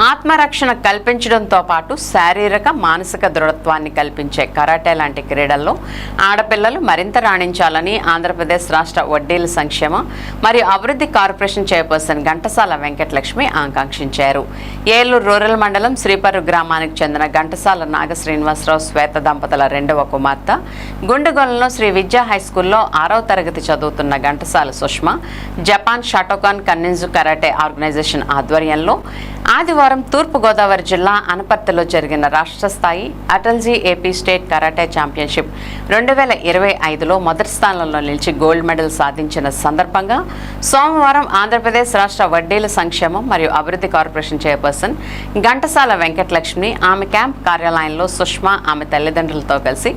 ఆత్మరక్షణ కల్పించడంతో పాటు శారీరక మానసిక దృఢత్వాన్ని కల్పించే కరాటే లాంటి క్రీడల్లో ఆడపిల్లలు మరింత రాణించాలని ఆంధ్రప్రదేశ్ రాష్ట్ర వడ్డీల సంక్షేమ మరియు అభివృద్ధి కార్పొరేషన్ చైర్పర్సన్ ఘంటసాల వెంకటలక్ష్మి ఆకాంక్షించారు. ఏలూరు రూరల్ మండలం శ్రీపరు గ్రామానికి చెందిన ఘంటసాల నాగ శ్రీనివాసరావు శ్వేత దంపతుల రెండవ కుమార్తె. గుండుగొలలో శ్రీ విద్యా హైస్కూల్లో ఆరవ తరగతి చదువుతున్న ఘంటసాల సుష్మ జపాన్ షాటోకాన్ కన్నింజు కరాటే ఆర్గనైజేషన్ ఆధ్వర్యంలో ఆదివారం తూర్పుగోదావరి జిల్లా అనపర్తిలో జరిగిన రాష్ట్ర స్థాయి Atalji AP state karate championship రెండు వేల ఇరవై ఐదులో మొదటి స్థానంలో నిలిచి గోల్డ్ మెడల్ సాధించిన సందర్భంగా సోమవారం ఆంధ్రప్రదేశ్ రాష్ట్ర వడ్డీల సంక్షేమం మరియు అభివృద్ధి కార్పొరేషన్ చైర్పర్సన్ ఘంటసాల వెంకటలక్ష్మి ఆమె క్యాంప్ కార్యాలయంలో సుష్మా ఆమె తల్లిదండ్రులతో కలిసి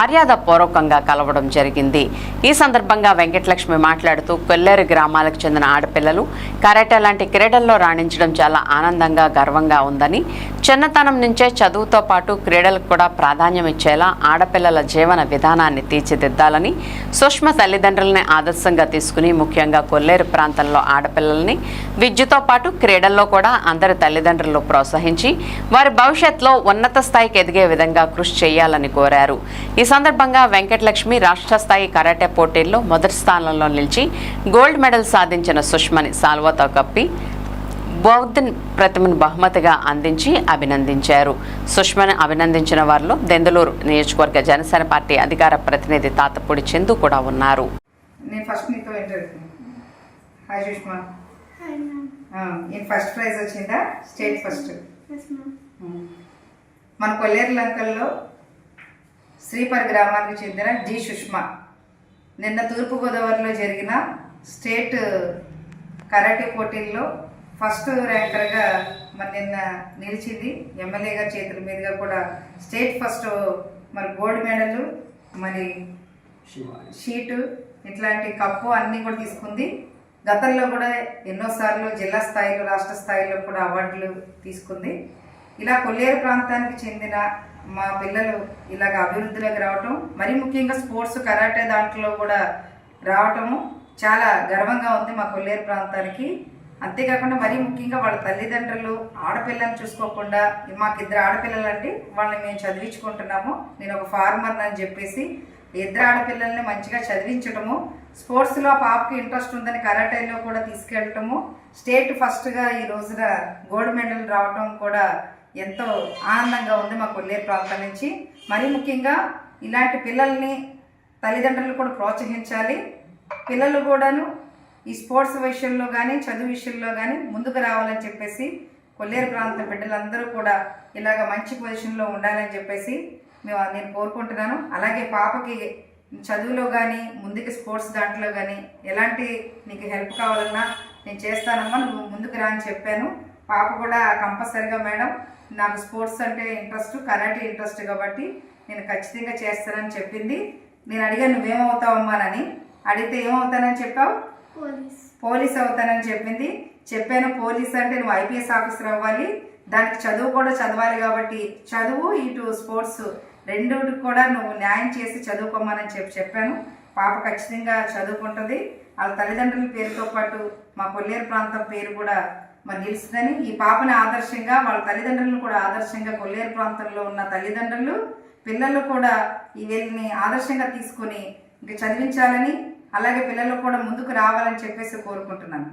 మర్యాద పూర్వకంగా కలవడం జరిగింది. ఈ సందర్భంగా వెంకటలక్ష్మి మాట్లాడుతూ కొల్లేరు గ్రామాలకు చెందిన ఆడపిల్లలు కరాటే లాంటి క్రీడల్లో రాణించడం చాలా ఆనందంగా గర్వంగా ఉందని చిన్నతనం నుంచే చదువుతో పాటు క్రీడలకు కూడా ప్రాధాన్యం ఇచ్చేలా ఆడపిల్లల జీవన విధానాన్ని తీర్చిదిద్దాలని సుష్మ తల్లిదండ్రులని ఆదర్శంగా తీసుకుని ముఖ్యంగా కొల్లేరు ప్రాంతంలో ఆడపిల్లల్ని విద్యతో పాటు క్రీడల్లో కూడా అందరి తల్లిదండ్రులు ప్రోత్సహించి వారి భవిష్యత్తులో ఉన్నత స్థాయికి ఎదిగే విధంగా కృషి చేయాలని కోరారు. ఈ సందర్భంగా వెంకటలక్ష్మి రాష్ట్ర స్థాయి కరాటే పోటీల్లో మొదటి స్థానంలో నిలిచి గోల్డ్ మెడల్ సాధించిన సుష్మని సాల్వాతో కప్పి బౌద్ధన్ ప్రతిమను బహుమతిగా అందించి అభినందించారు. సుష్మను అభినందించిన వారిలో దెందులూరు నియోజకవర్గ జనసేన పార్టీ అధికార ప్రతినిధి తాతపూడి చందు కూడా ఉన్నారు. నేను ఫస్ట్ నీతో interview hi Sushma. Hi ma'am నేను ఫస్ట్ ప్రైజ్ వచ్చిందా? State first. మన కొల్లేరు లంకల్లో శ్రీపర్ గ్రామానికి చెందిన జి సుష్మా. నిన్న తూర్పుగోదావరిలో జరిగిన స్టేట్ కరాటే పోటీల్లో ఫస్ట్ ర్యాంకర్గా మరి నిన్న నిలిచింది. ఎమ్మెల్యే గారి చేతుల మీదుగా కూడా స్టేట్ ఫస్ట్ మరి గోల్డ్ మెడల్ మరి షీటు ఇట్లాంటి కప్పు అన్నీ కూడా తీసుకుంది. గతంలో కూడా ఎన్నోసార్లు జిల్లా స్థాయిలో రాష్ట్ర స్థాయిలో కూడా అవార్డులు తీసుకుంది. ఇలా కొల్లేరు ప్రాంతానికి చెందిన మా పిల్లలు ఇలాగ అభివృద్ధిలోకి రావటం మరీ ముఖ్యంగా స్పోర్ట్స్ కరాటే దాంట్లో కూడా రావటము చాలా గర్వంగా ఉంది మా కొల్లేరు ప్రాంతానికి. అంతేకాకుండా మరీ ముఖ్యంగా వాళ్ళ తల్లిదండ్రులు ఆడపిల్లని చూసుకోకుండా మాకు ఇద్దరు వాళ్ళని మేము చదివించుకుంటున్నాము. నేను ఒక ఫార్మర్ అని చెప్పేసి ఇద్దరు ఆడపిల్లల్ని మంచిగా చదివించడము స్పోర్ట్స్లో పాపకి ఇంట్రెస్ట్ ఉందని కరాటేలో కూడా తీసుకెళ్ళటము స్టేట్ ఫస్ట్గా ఈ రోజున గోల్డ్ మెడల్ రావటం కూడా ఎంతో ఆనందంగా ఉంది మా కొల్లేరు ప్రాంతం నుంచి. మరీ ముఖ్యంగా ఇలాంటి పిల్లల్ని తల్లిదండ్రులు కూడా ప్రోత్సహించాలి. పిల్లలు కూడాను ఈ స్పోర్ట్స్ విషయంలో కానీ చదువు విషయంలో కానీ ముందుకు రావాలని చెప్పేసి కొల్లేరు ప్రాంత బిడ్డలందరూ కూడా ఇలాగ మంచి పొజిషన్లో ఉండాలని చెప్పేసి మేము నేను కోరుకుంటున్నాను. అలాగే పాపకి చదువులో కానీ ముందుకు స్పోర్ట్స్ దాంట్లో కానీ ఎలాంటి నీకు హెల్ప్ కావాలన్నా నేను చేస్తానమ్మా నువ్వు ముందుకు రా అని చెప్పాను. పాప కూడా కంపల్సరిగా మేడం నాకు స్పోర్ట్స్ అంటే ఇంట్రెస్ట్ కరాటే ఇంట్రెస్ట్ కాబట్టి నేను ఖచ్చితంగా చేస్తానని చెప్పింది. నేను అడిగాను నువ్వేమవుతావమ్మా అని. అడిగితే ఏమవుతానని చెప్పావు? పోలీస్. అవుతానని చెప్పింది. చెప్పాను పోలీస్ అంటే నువ్వు ఐపీఎస్ ఆఫీసర్ అవ్వాలి. దానికి చదువు కూడా చదవాలి కాబట్టి చదువు ఇటు స్పోర్ట్స్ రెండు కూడా నువ్వు న్యాయం చేసి చదువుకోమని చెప్పి చెప్పాను. పాప ఖచ్చితంగా చదువుకుంటుంది. వాళ్ళ తల్లిదండ్రుల పేరుతో పాటు మా కొల్లేరు ప్రాంతం పేరు కూడా మరి నిలుస్తుందని ఈ పాపని ఆదర్శంగా వాళ్ళ తల్లిదండ్రులను కూడా ఆదర్శంగా కొల్లేరు ప్రాంతంలో ఉన్న తల్లిదండ్రులు పిల్లలు కూడా ఈ వీళ్ళని ఆదర్శంగా తీసుకొని ఇంక చదివించాలని అలాగే పిల్లలు కూడా ముందుకు రావాలని చెప్పేసి కోరుకుంటున్నాను.